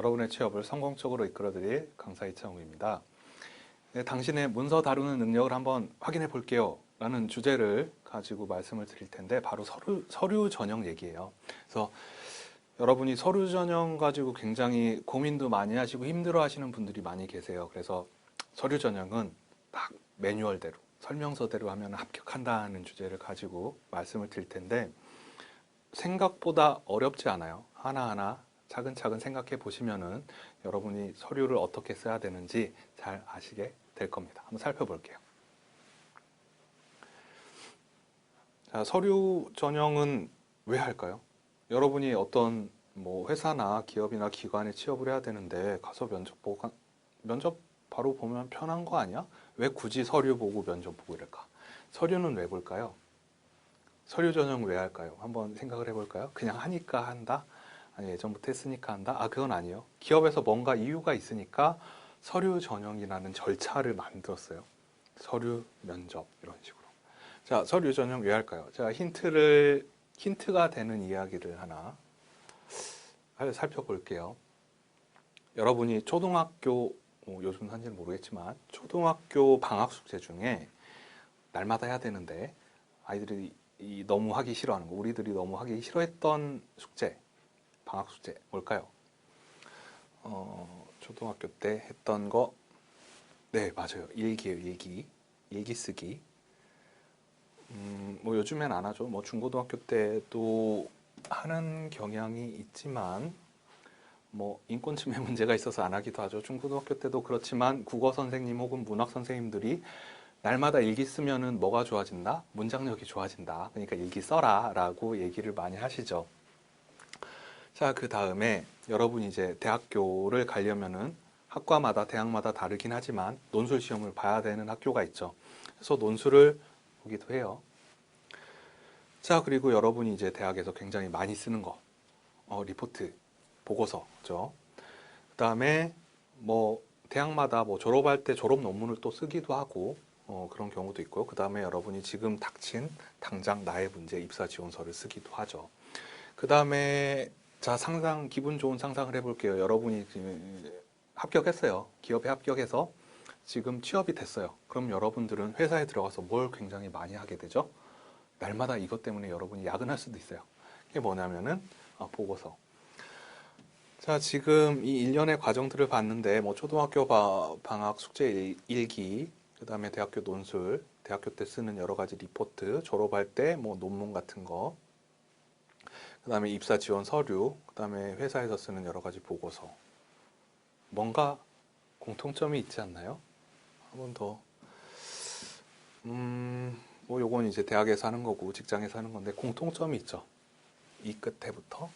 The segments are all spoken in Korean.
여러분의 취업을 성공적으로 이끌어드릴 강사 이창욱입니다. 네, 당신의 문서 다루는 능력을 한번 확인해 볼게요. 라는 주제를 가지고 말씀을 드릴 텐데 바로 서류, 서류 전형 얘기예요. 그래서 여러분이 서류 전형 가지고 굉장히 고민도 많이 하시고 힘들어 하시는 분들이 많이 계세요. 그래서 서류 전형은 딱 매뉴얼대로 설명서대로 하면 합격한다는 주제를 가지고 말씀을 드릴 텐데 생각보다 어렵지 않아요. 하나하나 차근차근 생각해 보시면은 여러분이 서류를 어떻게 써야 되는지 잘 아시게 될 겁니다. 한번 살펴볼게요. 자, 서류 전형은 왜 할까요? 여러분이 어떤 뭐 회사나 기업이나 기관에 취업을 해야 되는데 가서 면접 보고 면접 바로 보면 편한 거 아니야? 왜 굳이 서류 보고 면접 보고 이럴까? 서류는 왜 볼까요? 서류 전형 왜 할까요? 한번 생각을 해볼까요? 그냥 하니까 한다? 아니 예전부터 했으니까 한다? 아 그건 아니에요. 기업에서 뭔가 이유가 있으니까 서류 전형이라는 절차를 만들었어요. 서류 면접 이런 식으로. 자 서류 전형 왜 할까요? 제가 힌트를 힌트가 되는 이야기를 하나 살펴볼게요. 여러분이 초등학교 뭐 요즘 한지는 모르겠지만 초등학교 방학 숙제 중에 날마다 해야 되는데 아이들이 이 너무 하기 싫어하는 거 우리들이 너무 하기 싫어했던 숙제 방학 숙제 뭘까요? 어, 초등학교 때 했던 거 네 맞아요 일기예요 일기 일기 쓰기 음, 뭐 요즘엔 안 하죠 뭐 중고등학교 때도 하는 경향이 있지만 뭐 인권침해 문제가 있어서 안 하기도 하죠 중고등학교 때도 그렇지만 국어 선생님 혹은 문학 선생님들이 날마다 일기 쓰면은 뭐가 좋아진다? 문장력이 좋아진다. 그러니까 일기 써라 라고 얘기를 많이 하시죠. 자, 그 다음에 여러분이 이제 대학교를 가려면은 학과마다 대학마다 다르긴 하지만 논술 시험을 봐야 되는 학교가 있죠. 그래서 논술을 보기도 해요. 자, 그리고 여러분이 이제 대학에서 굉장히 많이 쓰는 거, 어, 리포트, 보고서죠. 그 다음에 뭐 대학마다 뭐 졸업할 때 졸업 논문을 또 쓰기도 하고 어, 그런 경우도 있고요. 그 다음에 여러분이 지금 닥친 당장 나의 문제 입사 지원서를 쓰기도 하죠. 그 다음에 자 상상 기분 좋은 상상을 해볼게요. 여러분이 지금 합격했어요. 기업에 합격해서 지금 취업이 됐어요. 그럼 여러분들은 회사에 들어가서 뭘 굉장히 많이 하게 되죠? 날마다 이것 때문에 여러분이 야근할 수도 있어요. 이게 뭐냐면은 어, 보고서. 자 지금 이 일련의 과정들을 봤는데 뭐 초등학교 방학 숙제 일 기 그 다음에 대학교 논술, 대학교 때 쓰는 여러 가지 리포트, 졸업할 때 뭐 논문 같은 거, 그 다음에 입사 지원 서류, 그 다음에 회사에서 쓰는 여러 가지 보고서. 뭔가 공통점이 있지 않나요? 한 번 더. 음, 뭐 요건 이제 대학에서 하는 거고 직장에서 하는 건데 공통점이 있죠. 이 끝에부터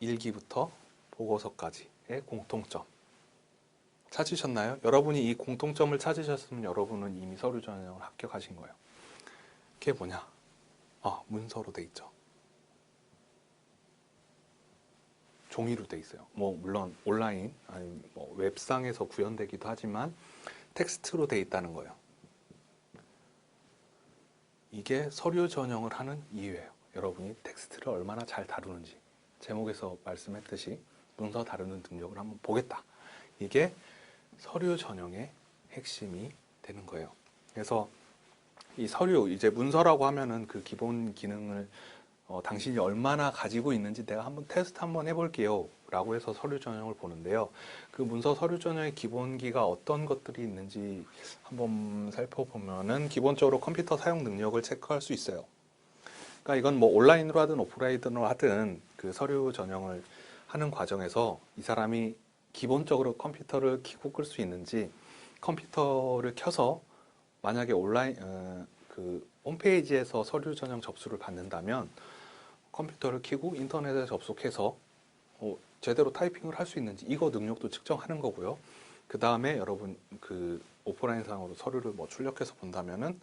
일기부터 보고서까지의 공통점. 찾으셨나요? 여러분이 이 공통점을 찾으셨으면 여러분은 이미 서류 전형을 합격하신 거예요. 그게 뭐냐? 아, 문서로 돼 있죠. 종이로 돼 있어요. 뭐 물론 온라인 아니 뭐 웹상에서 구현되기도 하지만 텍스트로 돼 있다는 거예요. 이게 서류 전형을 하는 이유예요. 여러분이 텍스트를 얼마나 잘 다루는지 제목에서 말씀했듯이 문서 다루는 능력을 한번 보겠다. 이게 서류 전형의 핵심이 되는 거예요. 그래서 이 서류 이제 문서라고 하면은 그 기본 기능을 어, 당신이 얼마나 가지고 있는지 내가 한번 테스트 한번 해볼게요. 라고 해서 서류 전형을 보는데요. 그 문서 서류 전형의 기본기가 어떤 것들이 있는지 한번 살펴보면은 기본적으로 컴퓨터 사용 능력을 체크할 수 있어요. 그러니까 이건 뭐 온라인으로 하든 오프라인으로 하든 그 서류 전형을 하는 과정에서 이 사람이 기본적으로 컴퓨터를 키고 끌 수 있는지 컴퓨터를 켜서 만약에 온라인 어, 그 홈페이지에서 서류 전형 접수를 받는다면 컴퓨터를 켜고 인터넷에 접속해서 어, 제대로 타이핑을 할 수 있는지 이거 능력도 측정하는 거고요. 그 다음에 여러분 그 오프라인상으로 서류를 뭐 출력해서 본다면은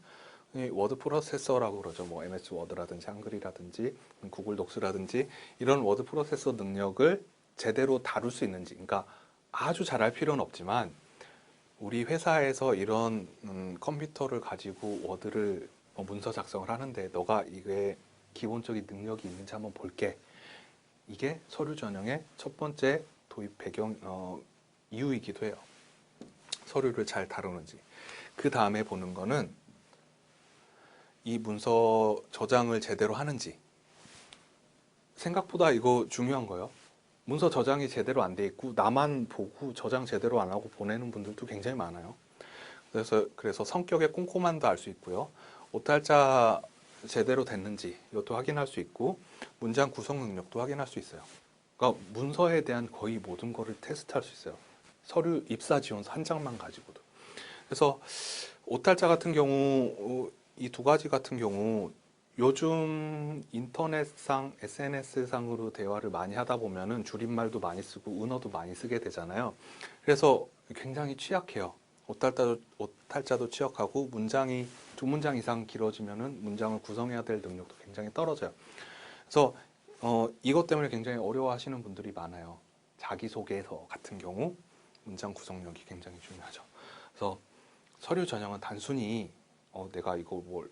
워드 프로세서라고 그러죠. 뭐 MS 워드라든지 한글이라든지 구글 독스라든지 이런 워드 프로세서 능력을 제대로 다룰 수 있는지 그러니까 아주 잘할 필요는 없지만 우리 회사에서 이런 음, 컴퓨터를 가지고 워드를 뭐 문서 작성을 하는데 너가 이게 기본적인 능력이 있는지 한번 볼게 이게 서류 전형의 첫 번째 도입 배경 어, 이유이기도 해요. 서류를 잘 다루는지. 그 다음에 보는 거는 이 문서 저장을 제대로 하는지. 생각보다 이거 중요한 거예요. 문서 저장이 제대로 안 돼 있고 나만 보고 저장 제대로 안 하고 보내는 분들도 굉장히 많아요. 그래서 그래서 성격의 꼼꼼함도 알 수 있고요. 오탈자 제대로 됐는지 이것도 확인할 수 있고 문장 구성 능력도 확인할 수 있어요. 그러니까 문서에 대한 거의 모든 거를 테스트할 수 있어요. 서류 입사 지원서 한 장만 가지고도. 그래서 오탈자 같은 경우 이 두 가지 같은 경우 요즘 인터넷상 SNS상으로 대화를 많이 하다 보면은 줄임말도 많이 쓰고 은어도 많이 쓰게 되잖아요. 그래서 굉장히 취약해요. 오탈자도, 오탈자도 취약하고 문장이 두 문장 이상 길어지면은 문장을 구성해야 될 능력도 굉장히 떨어져요. 그래서 어, 이것 때문에 굉장히 어려워하시는 분들이 많아요. 자기소개서 같은 경우 문장 구성력이 굉장히 중요하죠. 그래서 서류 전형은 단순히 어, 내가 이거 뭘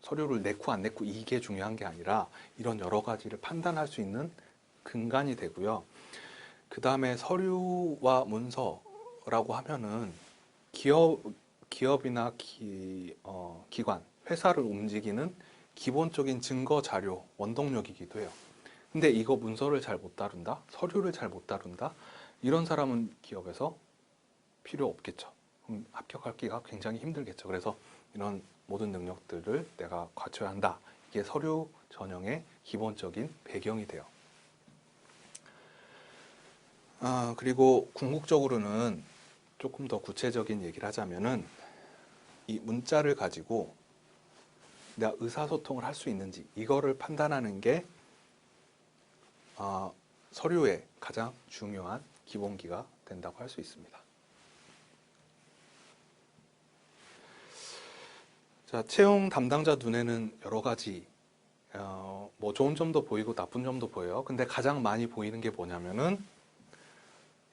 서류를 내고 안 내고 이게 중요한 게 아니라 이런 여러 가지를 판단할 수 있는 근간이 되고요. 그 다음에 서류와 문서라고 하면은 기업 기업이나 기, 어, 기관 회사를 움직이는 기본적인 증거 자료 원동력이기도 해요. 근데 이거 문서를 잘 못 다룬다, 서류를 잘 못 다룬다 이런 사람은 기업에서 필요 없겠죠. 합격하기가 굉장히 힘들겠죠. 그래서 이런 모든 능력들을 내가 갖춰야 한다. 이게 서류 전형의 기본적인 배경이 돼요. 아, 그리고 궁극적으로는 조금 더 구체적인 얘기를 하자면은 이 문자를 가지고 내가 의사소통을 할 수 있는지 이거를 판단하는 게 아, 서류의 가장 중요한 기본기가 된다고 할 수 있습니다. 자, 채용 담당자 눈에는 여러 가지 어, 뭐 좋은 점도 보이고 나쁜 점도 보여요. 근데 가장 많이 보이는 게 뭐냐면은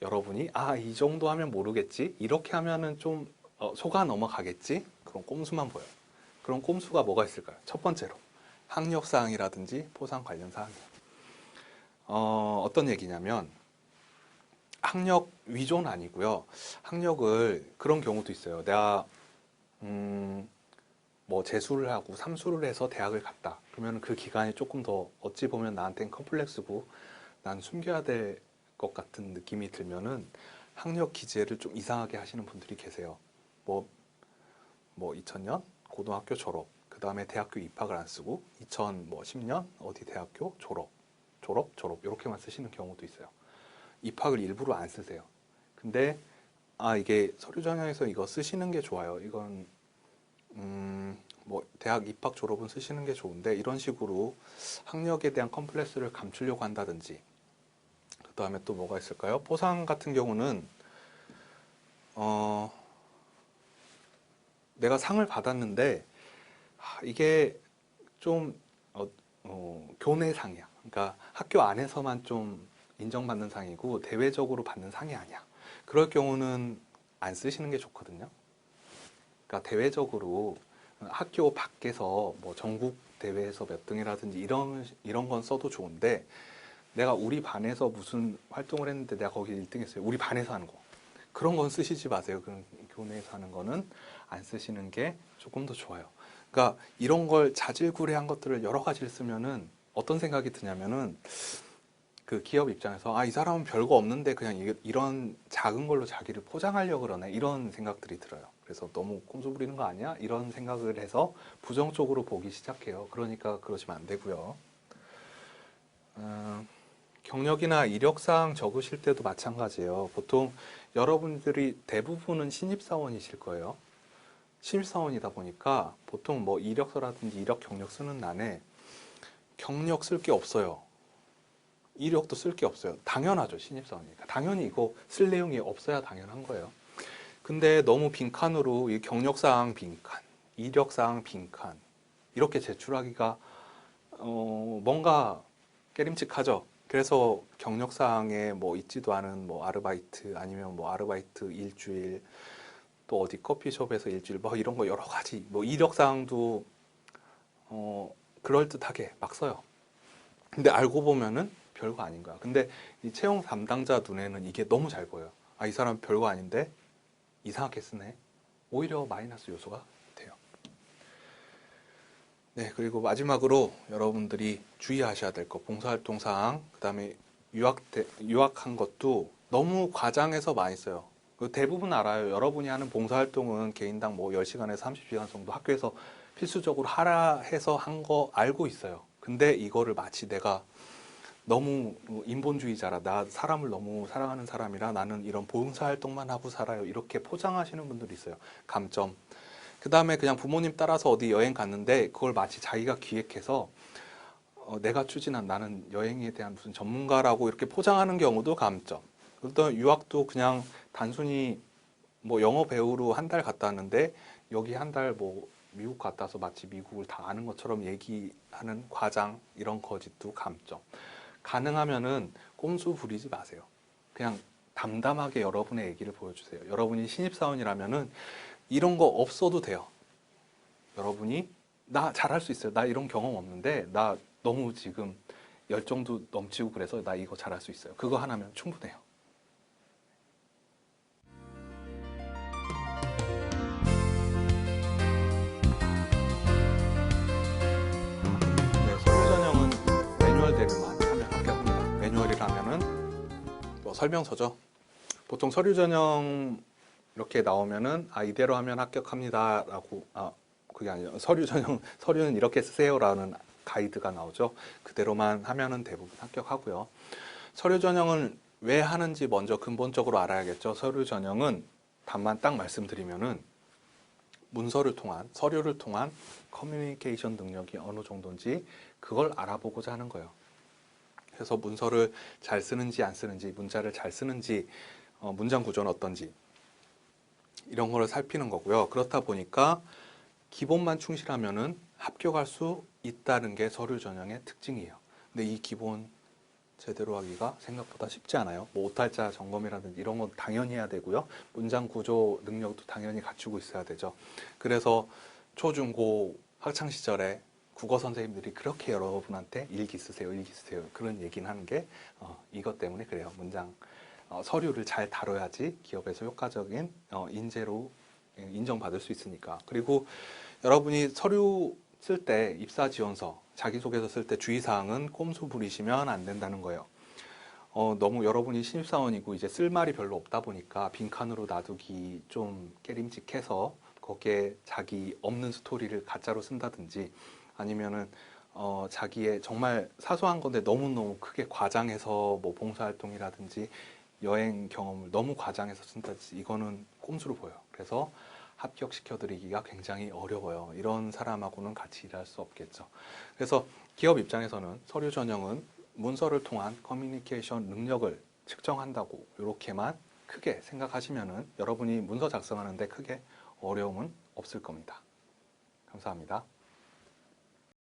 여러분이 아, 이 정도 하면 모르겠지. 이렇게 하면은 좀 어, 속아 넘어가겠지. 그런 꼼수만 보여요. 그런 꼼수가 뭐가 있을까요? 첫 번째로 학력 사항이라든지 포상 관련 사항이에요. 어, 어떤 얘기냐면 학력 위조는 아니고요. 학력을 그런 경우도 있어요. 내가 음, 뭐 재수를 하고 삼수를 해서 대학을 갔다. 그러면 그 기간이 조금 더 어찌 보면 나한테는 컴플렉스고 난 숨겨야 될 것 같은 느낌이 들면은 학력 기재를 좀 이상하게 하시는 분들이 계세요. 뭐, 뭐 2000년 고등학교 졸업, 그 다음에 대학교 입학을 안 쓰고 2010년 어디 대학교 졸업, 졸업, 졸업 이렇게만 쓰시는 경우도 있어요. 입학을 일부러 안 쓰세요. 근데 아 이게 서류 전형에서 이거 쓰시는 게 좋아요. 이건 음, 뭐 대학 입학 졸업은 쓰시는 게 좋은데 이런 식으로 학력에 대한 컴플렉스를 감추려고 한다든지 그 다음에 또 뭐가 있을까요? 포상 같은 경우는 어, 내가 상을 받았는데 아, 이게 좀 어, 어, 교내 상이야. 그러니까 학교 안에서만 좀 인정받는 상이고 대외적으로 받는 상이 아니야. 그럴 경우는 안 쓰시는 게 좋거든요. 그러니까 대외적으로 학교 밖에서 뭐 전국 대회에서 몇 등이라든지 이런 이런 건 써도 좋은데 내가 우리 반에서 무슨 활동을 했는데 내가 거기 1등 했어요. 우리 반에서 하는 거. 그런 건 쓰시지 마세요. 그 교내에서 하는 거는 안 쓰시는 게 조금 더 좋아요. 그러니까 이런 걸 자질구레한 것들을 여러 가지를 쓰면은 어떤 생각이 드냐면은 그 기업 입장에서 아 이 사람은 별거 없는데 그냥 이- 이런 작은 걸로 자기를 포장하려고 그러네 이런 생각들이 들어요. 그래서 너무 꼼수 부리는 거 아니야? 이런 생각을 해서 부정적으로 보기 시작해요. 그러니까 그러시면 안 되고요. 어, 경력이나 이력사항 적으실 때도 마찬가지예요. 보통 여러분들이 대부분은 신입사원이실 거예요. 신입사원이다 보니까 보통 뭐 이력서라든지 이력 경력 쓰는 난에 경력 쓸 게 없어요. 이력도 쓸 게 없어요. 당연하죠. 신입사원이니까. 당연히 이거 쓸 내용이 없어야 당연한 거예요. 근데 너무 빈칸으로 이 경력사항 빈칸, 이력사항 빈칸 이렇게 제출하기가 어, 뭔가 깨림칙하죠. 그래서 경력사항에 뭐 있지도 않은 뭐 아르바이트 아니면 뭐 아르바이트 일주일 또 어디 커피숍에서 일주일 뭐 이런 거 여러 가지 뭐 이력사항도 어, 그럴듯하게 막 써요. 근데 알고 보면은 별거 아닌 거야. 근데 이 채용 담당자 눈에는 이게 너무 잘 보여요. 아, 이 사람 별거 아닌데 이상하게 쓰네. 오히려 마이너스 요소가. 네, 그리고 마지막으로 여러분들이 주의하셔야 될 것, 봉사활동 사항, 그 다음에 유학, 유학한 것도 너무 과장해서 많이 써요. 그 대부분 알아요. 여러분이 하는 봉사활동은 개인당 뭐 10시간에서 30시간 정도 학교에서 필수적으로 하라 해서 한 거 알고 있어요. 근데 이거를 마치 내가 너무 인본주의자라 나 사람을 너무 사랑하는 사람이라 나는 이런 봉사활동만 하고 살아요. 이렇게 포장하시는 분들이 있어요. 감점. 그 다음에 그냥 부모님 따라서 어디 여행 갔는데 그걸 마치 자기가 기획해서 어, 내가 추진한 나는 여행에 대한 무슨 전문가라고 이렇게 포장하는 경우도 감점. 그다음 유학도 그냥 단순히 뭐 영어 배우러 한달 갔다 왔는데 여기 한 달 뭐 미국 갔다 와서 마치 미국을 다 아는 것처럼 얘기하는 과장 이런 거짓도 감점. 가능하면은 꼼수 부리지 마세요. 그냥 담담하게 여러분의 얘기를 보여주세요. 여러분이 신입사원이라면은 이런 거 없어도 돼요. 여러분이 나 잘할 수 있어요. 나 이런 경험 없는데 나 너무 지금 열정도 넘치고 그래서 나 이거 잘할 수 있어요. 그거 하나면 충분해요. 네, 뭐 설명서죠. 보통 서류 전형 이렇게 나오면은 아 이대로 하면 합격합니다라고 아 그게 아니라 서류 전형 서류는 이렇게 쓰세요라는 가이드가 나오죠. 그대로만 하면은 대부분 합격하고요. 서류 전형을 왜 하는지 먼저 근본적으로 알아야겠죠. 서류 전형은 답만 딱 말씀드리면은 문서를 통한 서류를 통한 커뮤니케이션 능력이 어느 정도인지 그걸 알아보고자 하는 거예요. 그래서 문서를 잘 쓰는지 안 쓰는지, 문자를 잘 쓰는지, 어, 문장 구조는 어떤지 이런 거를 살피는 거고요. 그렇다 보니까 기본만 충실하면은 합격할 수 있다는 게 서류 전형의 특징이에요. 근데 이 기본 제대로 하기가 생각보다 쉽지 않아요. 뭐 오탈자 점검이라든지 이런 건 당연히 해야 되고요. 문장 구조 능력도 당연히 갖추고 있어야 되죠. 그래서 초, 중, 고 학창 시절에 국어 선생님들이 그렇게 여러분한테 일기 쓰세요, 일기 쓰세요 그런 얘기는 하는 게 어, 이것 때문에 그래요. 문장 어, 서류를 잘 다뤄야지 기업에서 효과적인 어, 인재로 인정받을 수 있으니까. 그리고 여러분이 서류 쓸 때 입사 지원서, 자기소개서 쓸 때 주의사항은 꼼수 부리시면 안 된다는 거예요. 어, 너무 여러분이 신입사원이고 이제 쓸 말이 별로 없다 보니까 빈칸으로 놔두기 좀 깨림직해서 거기에 자기 없는 스토리를 가짜로 쓴다든지 아니면은 어, 자기의 정말 사소한 건데 너무너무 크게 과장해서 뭐 봉사활동이라든지 여행 경험을 너무 과장해서 쓴다든지 이거는 꼼수로 보여요. 그래서 합격시켜드리기가 굉장히 어려워요. 이런 사람하고는 같이 일할 수 없겠죠. 그래서 기업 입장에서는 서류 전형은 문서를 통한 커뮤니케이션 능력을 측정한다고 이렇게만 크게 생각하시면은 여러분이 문서 작성하는데 크게 어려움은 없을 겁니다. 감사합니다.